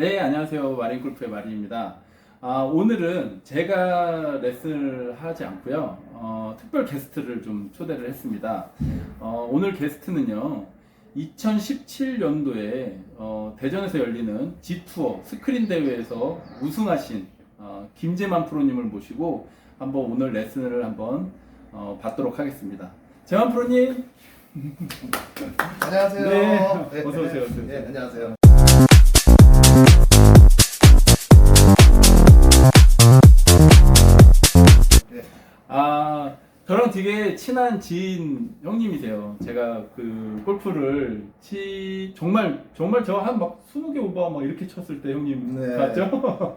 네, 안녕하세요. 마린 골프의 마린입니다. 아, 오늘은 제가 레슨을 하지 않고요. 어, 특별 게스트를 좀 초대를 했습니다. 어, 오늘 게스트는요. 2017년도에 어, 대전에서 열리는 G투어 스크린 대회에서 우승하신 어, 김재만 프로님을 모시고 한번 오늘 레슨을 한번 어, 받도록 하겠습니다. 재만 프로님, 안녕하세요. 네. 어서 오세요, 어서 오세요. 네, 안녕하세요. 저랑 되게 친한 지인 형님이세요. 제가 그 골프를 치, 정말, 정말 저 한 막 20개 오버 막 이렇게 쳤을 때 형님 네. 봤죠?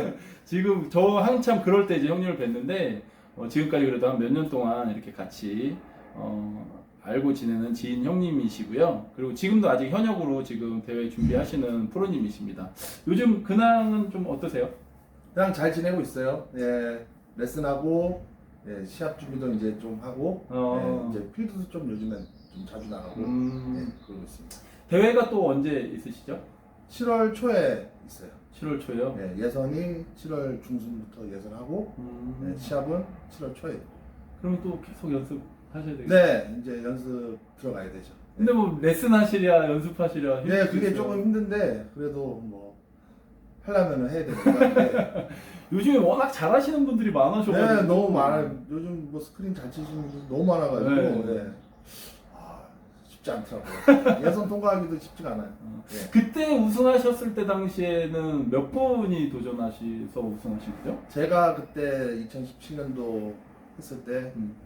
지금 저 한참 그럴 때 이제 형님을 뵀는데, 어, 지금까지 그래도 한 몇 년 동안 이렇게 같이, 어, 알고 지내는 지인 형님이시고요. 그리고 지금도 아직 현역으로 지금 대회 준비하시는 프로님이십니다. 요즘 근황은 좀 어떠세요? 그냥 잘 지내고 있어요. 예, 레슨하고 예, 시합 준비도 이제 좀 하고 어. 예, 이제 필드도 좀 요즘엔 좀 자주 나가고 음. 예, 그러고 있습니다. 대회가 또 언제 있으시죠? 7월 초에 있어요. 7월 초요. 예, 예선이 7월 중순부터 예선하고 음, 예, 시합은 7월 초에. 그럼 또 계속 연습하셔야 되겠죠. 네, 이제 연습 들어가야 되죠. 근데 뭐 레슨 하시랴 연습하시랴 네, 그게. 조금 힘든데 그래도 뭐 하려면 해야 되니까. 네. 요즘에 워낙 잘하시는 분들이 많으셔가지고 네, 너무 많아요. 요즘 뭐 스크린 잘 치시는 분들 너무 많아가지고 네. 네. 아, 쉽지 않더라고요. 예선 통과하기도 쉽지가 않아요. 어. 네. 그때 우승하셨을 때 당시에는 몇 분이 도전하셔서 우승하셨죠? 제가 그때 2017년도 했을 때 음.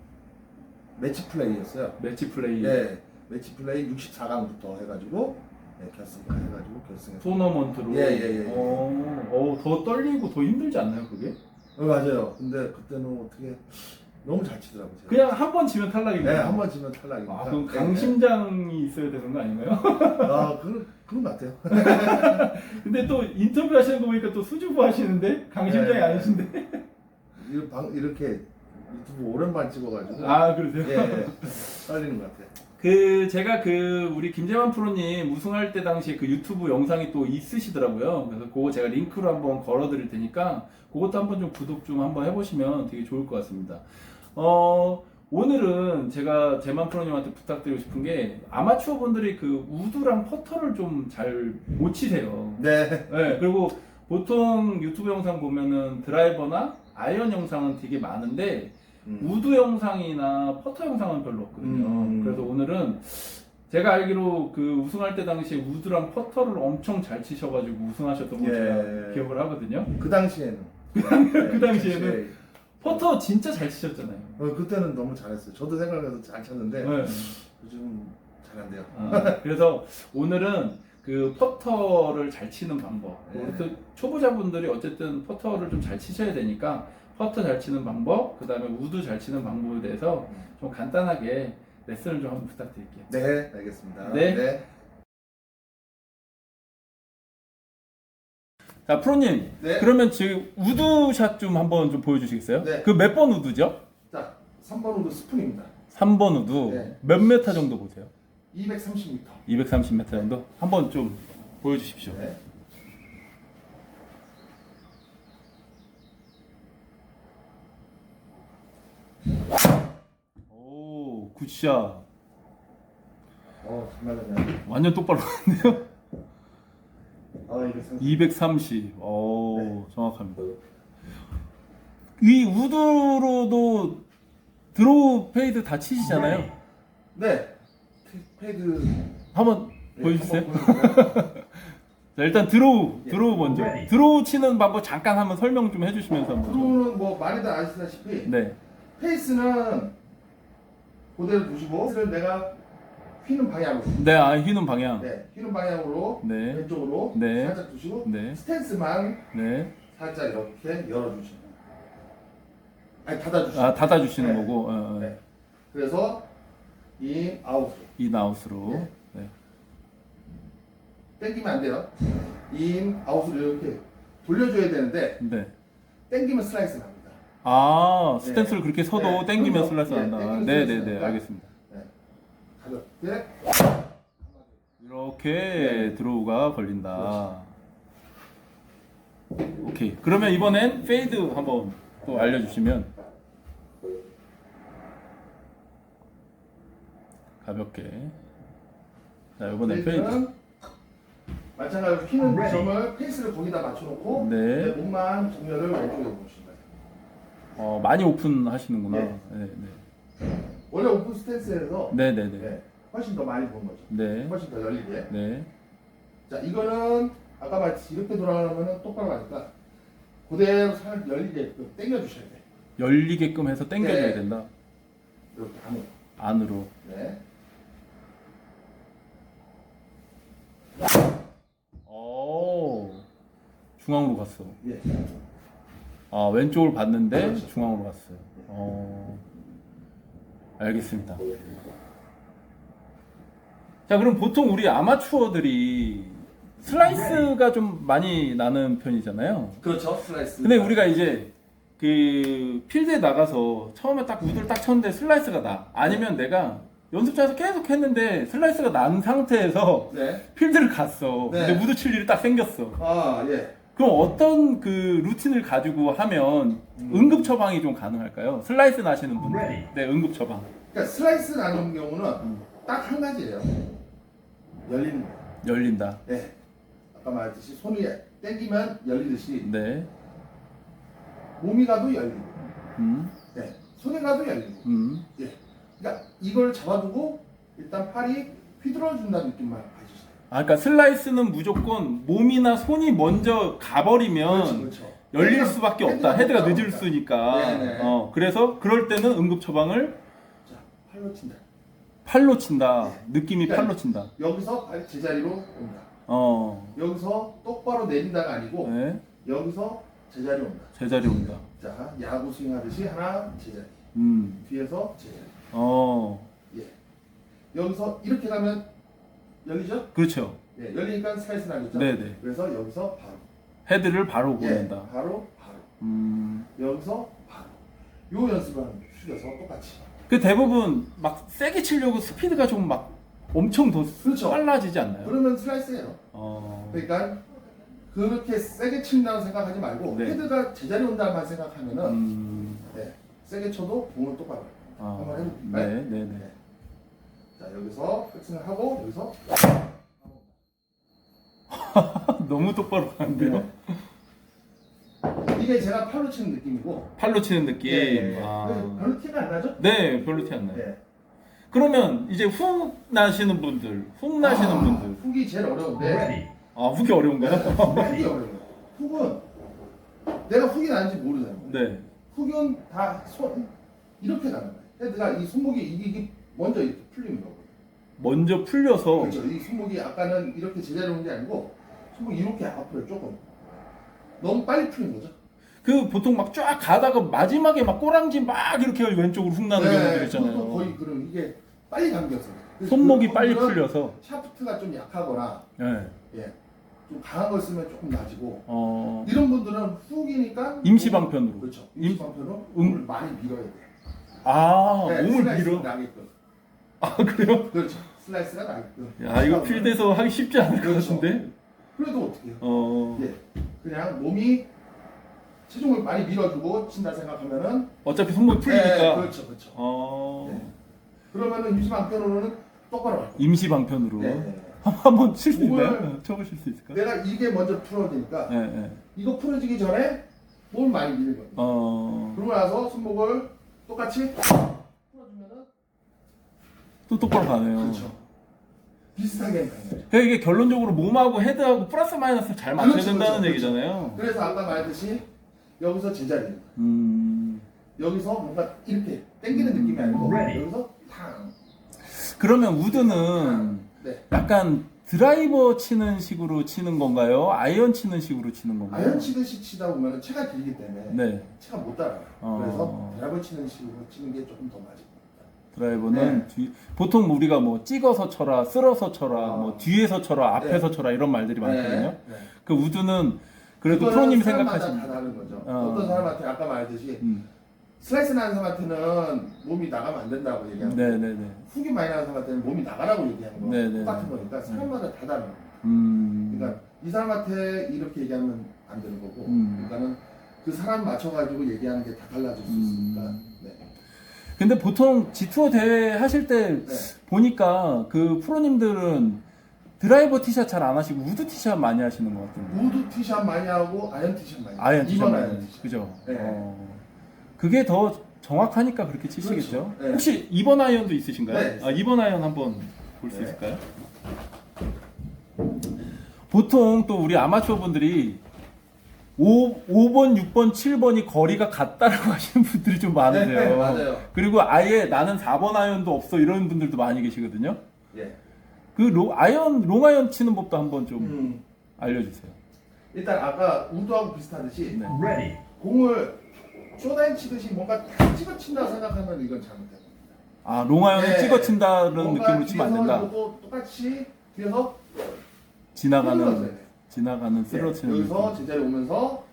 매치 플레이였어요. 매치 플레이 네, 매치 플레이 64강부터 해가지고 네, 결승 해가지고 결승에. 토너먼트로 예, 예, 예. 어, 어, 더 떨리고 더 힘들지 않나요 그게? 어, 맞아요. 근데 그때는 어떻게 너무 잘 치더라고요. 제가. 그냥 한 번 지면 탈락인가요? 네, 한번 치면 탈락이니까. 아, 그럼 네, 강심장이 있어야 되는 거 아닌가요? 네. 아, 그런 그런 것 같아요. 근데 또 인터뷰 하시는 거 보니까 또 수주부 하시는데 강심장이 네. 아니신데? 이 방- 이렇게 유튜브 오랜만에 찍어가지고 아 그러세요? 예, 예. 떨리는 것 같아요. 그 제가 그 우리 김재만 프로님 우승할 때 당시에 그 유튜브 영상이 또 있으시더라고요. 그래서 그거 제가 링크로 한번 걸어 드릴 테니까 그것도 한번 좀 구독 좀 한번 해보시면 되게 좋을 것 같습니다. 어 오늘은 제가 재만 프로님한테 부탁드리고 싶은 게 아마추어 분들이 그 우드랑 퍼터를 좀 잘 못 치세요. 네. 네, 그리고 보통 유튜브 영상 보면은 드라이버나 아이언 영상은 되게 많은데 음. 우드 영상이나 퍼터 영상은 별로 없거든요. 음. 그래서 오늘은 제가 알기로 그 우승할 때 당시에 우드랑 퍼터를 엄청 잘 치셔가지고 우승하셨던 걸 예. 제가 기억을 하거든요. 그 당시에는. 그 당시에는? 네. 퍼터 진짜 잘 치셨잖아요. 어, 그때는 너무 잘했어요. 저도 생각해서 잘 쳤는데 네. 요즘 잘 안 돼요. 아, 그래서 오늘은 그 퍼터를 잘 치는 방법. 네. 초보자분들이 어쨌든 퍼터를 좀 잘 치셔야 되니까 퍼터 잘 치는 방법, 그 다음에 우드 잘 치는 방법에 대해서 좀 간단하게 레슨을 좀 한번 부탁드릴게요. 네, 알겠습니다. 네. 자, 프로님. 네. 그러면 지금 우드샷 좀 한번 좀 보여주시겠어요? 네. 그 몇 번 우드죠? 자, 3번 우드 스푼입니다. 3번 우드. 네. 몇 메타 정도 보세요? 230m. 230m 정도? 한번 좀 보여주십시오. 네. 오, 굿샷. 어, 정말 그냥. 완전 똑바로 갔네요. 아, 230. 230. 오, 네. 정확합니다. 이 우드로도 드로우 페이드 다 치시잖아요. 네. 페이드 한번 네, 보여주세요. 한번 보여주세요. 자, 일단 드로우, 예. 드로우 먼저. 드로우 치는 방법 잠깐 한번 설명 좀 해주시면서 한번. 좀. 프로는 뭐 많이들 아시다시피 네. 페이스는 그대로 두시고 페이스를 내가 휘는 방향으로 네, 아, 휘는 방향. 네, 휘는 방향으로 네. 왼쪽으로 네. 살짝 두시고 네. 스탠스만 네. 살짝 이렇게 열어주시면 아니 닫아주시면 아, 닫아주시는 네. 거고, 어, 어. 네. 그래서 인 아웃 인 아웃으로. 네. 네. 땡기면 안 돼요 인 아웃을 이렇게 돌려줘야 되는데 네. 땡기면 슬라이스 납니다 아, 네. 스탠스를 그렇게 서도 네. 땡기면 그럼요. 슬라이스 네, 난다. 땡기면 네, 네, 슬라이스 네, 난다. 알겠습니다. 가볍게 이렇게 네. 드로우가 걸린다. 오케이. 그러면 이번엔 페이드 한번 또 알려주시면 가볍게. 자, 이번엔 페이드. 마찬가지로 휘는 점을 페이스를 거기다 맞춰놓고 네. 몸만 정렬을 왼쪽에 보시면. 어, 많이 오픈하시는구나. 네. 네, 네. 원래 오픈 스탠스에서 네, 네, 네. 네, 훨씬 더 많이 보는 거죠. 네. 훨씬 더 열리게. 네. 자 이거는 아까 말했듯이 이렇게 돌아가려면 똑바로 가니까 그대로 살 열리게 그 당겨 주셔야 돼. 열리게끔 해서 당겨줘야 네. 된다. 이렇게 안으로. 안으로. 네. 오. 중앙으로 갔어. 예. 아, 왼쪽을 봤는데 그렇죠. 중앙으로 갔어요. 어. 알겠습니다. 자, 그럼 보통 우리 아마추어들이 슬라이스가 좀 많이 나는 편이잖아요. 그렇죠. 슬라이스. 근데 우리가 이제 그 필드에 나가서 처음에 딱 우드를 딱 쳤는데 슬라이스가 나. 아니면 내가 연습장에서 계속 했는데 슬라이스가 난 상태에서 네. 필드를 갔어. 네. 근데 우드 칠 일이 딱 생겼어. 아 예. 그럼 어떤 그 루틴을 가지고 하면 음. 응급 처방이 좀 가능할까요? 슬라이스 나시는 분들. 네, 응급 처방. 그러니까 슬라이스 나는 경우는 음. 딱한 가지예요. 열리는 거. 열린다. 네. 아까 말했듯이 손이 당기면 열리듯이 네. 몸이 가도 열리고, 음. 네. 손이 가도 열리고. 음. 예. 그러니까 이걸 잡아두고 일단 팔이 휘둘러 준다는 느낌만 가지세요. 아, 그러니까 슬라이스는 무조건 몸이나 손이 먼저 가버리면 그렇죠, 그렇죠. 열릴 헤드가- 수밖에 없다. 헤드가 늦을. 수니까. 네네. 어, 그래서 그럴 때는 응급 처방을 자, 팔로 친다. 팔로 친다. 네. 느낌이 그러니까 팔로 친다. 여기서 팔 제자리로 온다. 어. 여기서 똑바로 내린다가 아니고 네. 여기서 제자리 온다. 제자리 온다. 자, 야구 스윙 하듯이 하나 제자리. 음. 뒤에서 제자리. 어. 예. 여기서 이렇게 가면 열리죠? 그렇죠. 예, 열리니까 나겠죠? 네네. 그래서 여기서 바로. 헤드를 바로 예, 보낸다. 바로 바로. 음. 여기서 바로. 요 연습을 하는 거예요. 숙여서 똑같이. 그 대부분 막 세게 치려고 스피드가 좀 막 엄청 더 그렇죠. 빨라지지 않나요? 그러면 슬라이스예요. 어. 그러니까 그렇게 세게 친다고 생각하지 말고 네. 헤드가 제자리 온다만 생각하면은 음. 네, 세게 쳐도 공을 똑바로. 아. 한번 해볼까요? 네, 네, 네. 자 여기서 백스윙을 하고 여기서 너무 똑바로 가는데요. 네. 이게 제가 팔로 치는 느낌이고 팔로 치는 느낌. 예, 예. 아. 그래서 별로 티가 안 나죠? 네, 별로 티 안 나요. 네. 그러면 이제 훅 나시는 분들, 훅 나시는 아, 분들. 훅이 제일 어려운데 아, 훅이 어려운가요? 훅이 어려워요. 훅은 내가 훅이 나는지 모르잖아요. 네. 훅은 다 손 이렇게 가는 거예요. 헤드가 이 손목이 이게- 이게 먼저 이렇게 풀리는 거고. 먼저 풀려서 그렇죠. 이 손목이 아까는 이렇게 제자리 오는 게 아니고 손목이 이렇게 앞으로 조금 너무 빨리 풀린 거죠. 그 보통 막 쫙 가다가 마지막에 막 꼬랑지 막 이렇게 왼쪽으로 훅 나는 경우들 그것도 있잖아요. 거의 그런 이게 빨리 그래서 손목이 그런 빨리 분들은 풀려서. 샤프트가 좀 약하거나 네. 예, 좀 강한 걸 쓰면 조금 낮이고 어. 이런 분들은 훅이니까 임시 방편으로. 그렇죠. 임- 임시 방편으로 음. 몸을 많이 밀어야 돼. 아, 네, 몸을 밀어. 나게끔. 아, 그래요? 그렇죠. 슬라이스가 나게끔. 야, 이거 필드에서 하기 쉽지 않을 것 그렇죠. 같은데. 그래도 어떻게 해요? 어. 예, 그냥 몸이 체중을 많이 밀어주고 친다 생각하면은 어차피 손목이 풀리니까. 네, 그렇죠, 그렇죠. 어. 네. 그러면은 임시 방편으로는 똑바로 할 거예요. 임시 방편으로. 네, 네. 한번 칠 수 있나요? 쳐보실 수 있을까? 내가 이게 먼저 풀어지니까 네, 네. 이거 풀어지기 전에 몸을 많이 밀는 거예요. 어. 그러고 나서 손목을 똑같이 또 똑바로 가네요. 그렇죠. 비슷하게 거예요. 그러니까 이게 결론적으로 몸하고 헤드하고 플러스 마이너스 잘 맞춰야 그렇죠, 된다는 그렇죠, 얘기잖아요. 그래서 아까 말했듯이 여기서 제자리, 음. 여기서 뭔가 이렇게 당기는 느낌이 아니고 여기서 탕. 그러면 우드는 네. 약간 드라이버 치는 식으로 치는 건가요? 아이언 치는 식으로 치는 건가요? 아연 치듯이 치다 보면 체가 길기 때문에 네. 체가 못 따라요. 어. 그래서 드라이버 치는 식으로 치는 게 조금 더 겁니다. 드라이버는 네. 뒤, 보통 우리가 뭐 찍어서 쳐라, 쓸어서 쳐라, 어. 뭐 뒤에서 쳐라, 앞에서 쳐라 이런 말들이 많거든요. 네. 네. 그 우드는 그래도 프로님이 사람마다 생각하시는 다 다른 거죠. 어. 어. 떤 사람한테 아까 말했듯이 음. 슬라이스 나는 사람한테는 몸이 나가면 안 된다고 얘기하고 네네네. 훅이 많이 나는 사람한테는 몸이 나가라고 얘기하는 거 네, 네, 똑같은 네. 거니까 사람마다 다 다른 거예요. 음. 그러니까 이 사람한테 이렇게 얘기하면 안 되는 거고 음. 그러니까는 그 사람 맞춰가지고 얘기하는 게 다 달라질 수 음. 있으니까 네. 근데 보통 G2 대회 하실 때 네. 보니까 그 프로님들은 드라이버 티샷 잘 안 하시고 우드 티샷 많이 하시는 것 같은데. 우드 티샷 많이 하고 아이언 티샷 많이 하고 아이언 티샷 이번 많이 아이언 하시- 티샷 그죠? 네. 어. 그게 더 정확하니까 그렇게 치시겠죠? 그렇죠. 네. 혹시 2번 아이언도 있으신가요? 네. 아, 2번 아이언 한번 볼 수 네. 있을까요? 보통 또 우리 아마추어 분들이 5, 5번, 6번, 7번이 거리가 같다라고 하시는 분들이 좀 많으세요. 네, 맞아요. 그리고 아예 나는 4번 아이언도 없어 이런 분들도 많이 계시거든요. 예. 그 로, 아이언, 롱 아이언 치는 법도 한번 좀 음. 알려주세요. 일단 아까 우드하고 비슷하듯이 네. Ready. 공을 쇼다인 치듯이 뭔가 탁 찍어 친다 생각하면 이건 잘못된 겁니다. 아, 롱 아이언을 네. 찍어 친다는 뭔가 느낌으로 치면 안 뒤에서 된다. 똑같이 뒤에서 지나가는, 흔들어줘야 돼. 지나가는 네, 쓰러치는 여기서 느낌. 제자리 오면서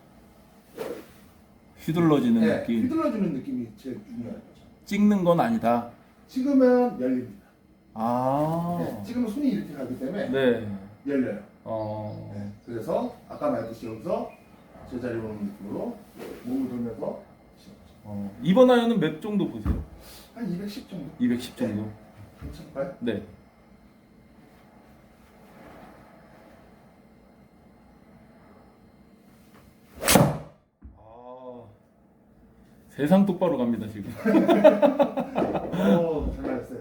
휘둘러지는 네, 느낌. 휘둘러주는 느낌이 제일 중요한 거죠. 찍는 건 아니다. 찍으면 열립니다. 아. 네, 찍으면 손이 이렇게 가기 때문에 네. 열려요. 어. 네, 그래서 아까 말했듯이 여기서 제자리 오는 느낌으로 몸을 돌면서 치는 거죠. 어. 이번 아이언은 몇 정도 보세요? 한 210 정도 210 정도. 쳐볼까요? 네. 세상 똑바로 갑니다 지금. 오, 잘 맞았어요.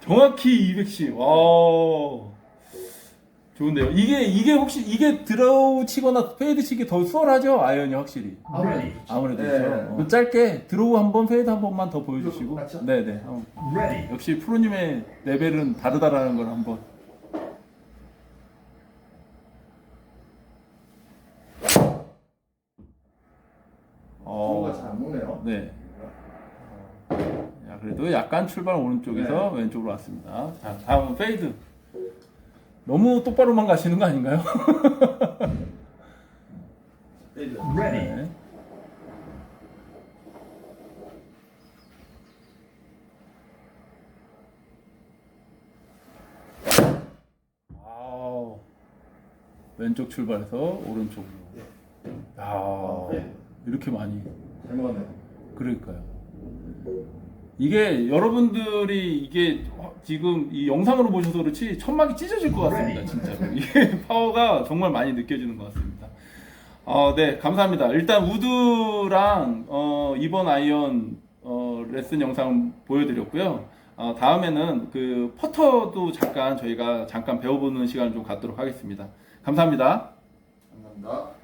정확히 210. 와. 좋은데요. 이게 이게 혹시 이게 드로우 치거나 페이드 치기 더 수월하죠 아이언이 확실히. 아무래도 그렇죠. 아무래도 네. 그렇죠. 어, 짧게 드로우 한 번, 페이드 한 번만 더 보여주시고. 맞죠? 네네. 어, Ready. 역시 프로님의 레벨은 다르다라는 걸 한번. 드로우가 어, 잘 안 오 네. 야, 그래도 약간 출발 오른쪽에서 네. 왼쪽으로 왔습니다. 자, 다음은 페이드. 너무 똑바로만 가시는 거 아닌가요? 페이드. Ready. 네. 와우. 왼쪽 출발해서 오른쪽으로. 네. 야, 네. 이렇게 많이. 잘 먹었네요. 그러니까요. 이게 여러분들이 이게 지금 이 영상으로 보셔서 그렇지 천막이 찢어질 것 같습니다, 진짜로. 이게 파워가 정말 많이 느껴지는 것 같습니다. 어, 네, 감사합니다. 일단 우드랑 어, 이번 아이언 어, 레슨 영상 보여드렸고요. 어, 다음에는 그 퍼터도 잠깐 저희가 잠깐 배워보는 시간을 좀 갖도록 하겠습니다. 감사합니다. 감사합니다.